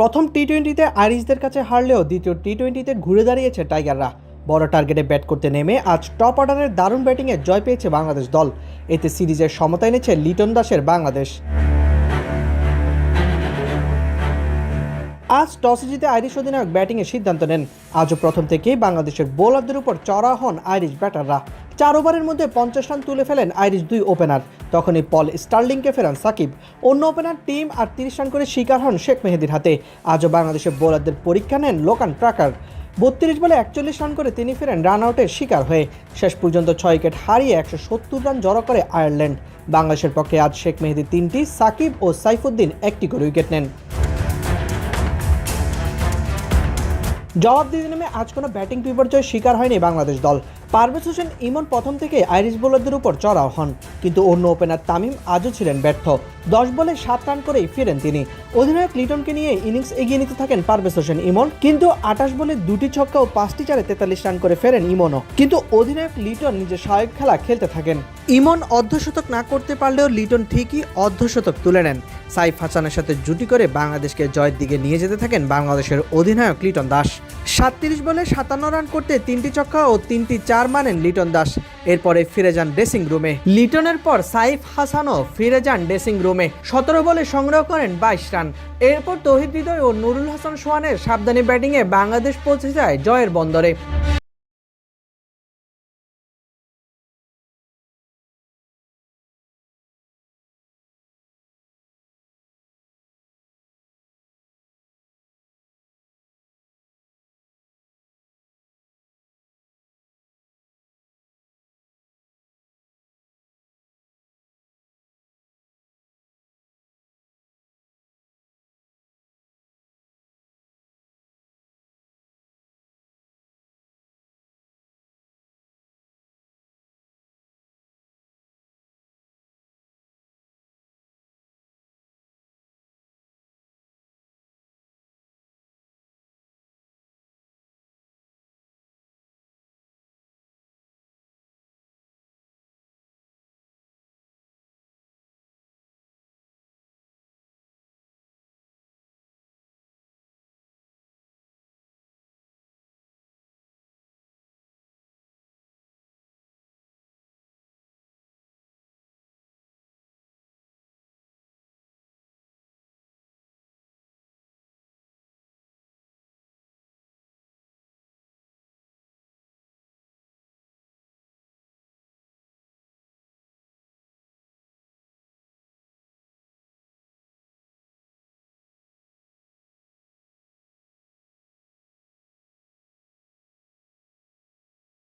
প্রথম টি টোয়েন্টিতে আইরিশদের কাছে হারলেও দ্বিতীয় টি টোয়েন্টিতে ঘুরে দাঁড়িয়েছে টাইগাররা। বড় টার্গেটে ব্যাট করতে নেমে আজ টপ অর্ডারের দারুণ ব্যাটিংয়ে জয় পেয়েছে বাংলাদেশ দল। এতে সিরিজের সমতা এনেছে লিটন দাসের বাংলাদেশ। আজ টসে জিতে আইরিশ অধিনায়ক ব্যাটিংয়ের সিদ্ধান্ত নেন। আজও প্রথম থেকেই বাংলাদেশের বোলারদের উপর চড়া হন আইরিশ ব্যাটাররা। চার ওভারের মধ্যে পঞ্চাশ রান তুলে ফেলেন আইরিশ দুই ওপেনার। তখনই পল স্টার্লিংকে ফেরান সাকিব। অন্য ওপেনার টিম আর তিরিশ রান করে শিকার হন শেখ মেহেদির হাতে। আজও বাংলাদেশের বোলারদের পরীক্ষা নেন লোকান ট্রাকার। বত্রিশ বলে একচল্লিশ রান করে তিনি ফেরেন রান আউটের শিকার হয়ে। শেষ পর্যন্ত ছয় উইকেট হারিয়ে একশো সত্তর রান জড়ো করে আয়ারল্যান্ড। বাংলাদেশের পক্ষে আজ শেখ মেহেদি তিনটি, সাকিব ও সাইফুদ্দিন একটি করে উইকেট নেন। জবাব দিতে নেমে আজ কোনো ব্যাটিং বিপর্যয়ের শিকার হয়নি বাংলাদেশ দল। পারভেজ হোসেন ইমন প্রথম থেকে আইরিশ বোলারদের উপর চড়াও হন, কিন্তু অন্য ওপেনার তামিম আজও ছিলেন ব্যর্থ। দশ বলে সাত রান করেই ফিরেন তিনি। অধিনায়ক লিটনকে নিয়ে ইনিংস এগিয়ে নিতে থাকেন পারভেজ হোসেন ইমন, কিন্তু আটাশ বলে দুটি ছক্কা ও পাঁচটি চারে তেতাল্লিশ রান করে ফেরেন ইমনও। কিন্তু অধিনায়ক লিটন নিজের স্বাভাবিক খেলা খেলতে থাকেন। ইমন অর্ধশতক না করতে পারলেও লিটন ঠিকই অর্ধশতক তুলে নেন। সাইফ হাসানের সাথে জুটি করে বাংলাদেশকে জয়ের দিকে নিয়ে যেতে থাকেন বাংলাদেশের অধিনায়ক লিটন দাস। সাতত্রিশ বলে সাতান্ন রান করতে তিনটি ছক্কা ও তিনটি চার মানেন লিটন দাস। এরপরে ফিরে যান ড্রেসিং রুমে। লিটনের পর সাইফ হাসানও ফিরে যান ড্রেসিং রুমে। সতেরো বলে সংগ্রহ করেন বাইশ রান। এরপর তহিদ হৃদয় ও নুরুল হাসান সোহানের সাবধানী ব্যাটিংয়ে বাংলাদেশ পৌঁছে যায় জয়ের বন্দরে।